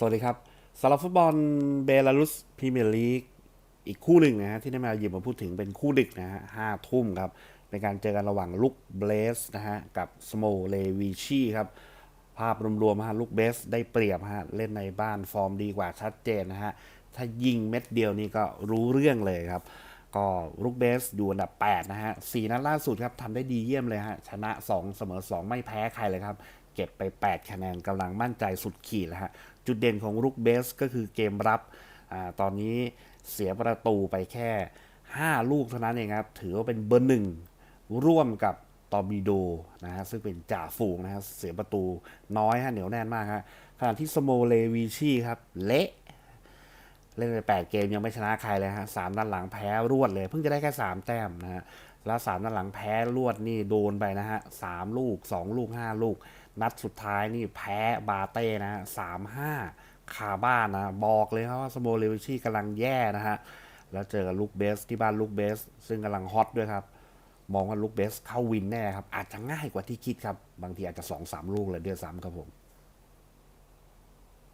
สวัสดีครับสำหรับฟุตบอลเบลารุสพรีเมียร์ลีกอีกคู่หนึ่งนะฮะที่ได้มาหยิบมาพูดถึงเป็นคู่ดึกนะฮะห้าทุ่มครับเป็นการเจอกันระหว่างลุกเบลสนะฮะกับสโมเลวีชีครับภาพรวมๆฮะลูกเบสได้เปรียบฮะเล่นในบ้านฟอร์มดีกว่าชัดเจนนะฮะถ้ายิงเม็ดเดียวนี่ก็รู้เรื่องเลยครับ ก็ลูกเบสอยู่อันดับ 8 นะฮะสี่นัดล่าสุดครับทำได้ดีเยี่ยมเลยฮะชนะ 2 เสมอ 2 ไม่แพ้ใครเลยครับ เก็บไป 8 คะแนนกำลังมั่นใจสุดขีดแล้วฮะ จุดเด่นของลูกเบสก็คือเกมรับอ่าตอนนี้เสียประตูไปแค่ 5 ลูกเท่านั้นเองครับ ถือว่าเป็นเบอร์หนึ่งร่วมกับตอมิโดนะฮะซึ่งเป็นจ่าฝูงนะฮะเสียประตูน้อยฮะเหนียวแน่นมากฮะขณะที่สโมเลวีชีครับ เละ เล่นไปแปดเกมยังไม่ชนะใครเลยฮะสามนัดหลังแพ้รวดเลย เพิ่งจะได้แค่สามแต้มนะฮะแล้วสามนัดหลังแพ้รวดนี่โดนไปนะฮะสามลูกสองลูกห้าลูก นัดสุดท้ายนี่แพ้บาเต้นะฮะสามห้าคาบ้านนะบอกเลยครับว่าสโมเลวิชีกำลังแย่นะฮะแล้วเจอกับลูกเบสที่บ้านลูกเบส ซึ่งกำลังฮอตด้วยครับ มองว่าลูกเบสเข้าวินแน่ครับ อาจจะง่ายกว่าที่คิดครับ บางทีอาจจะสองสามลูกเลยเดือนสามครับผม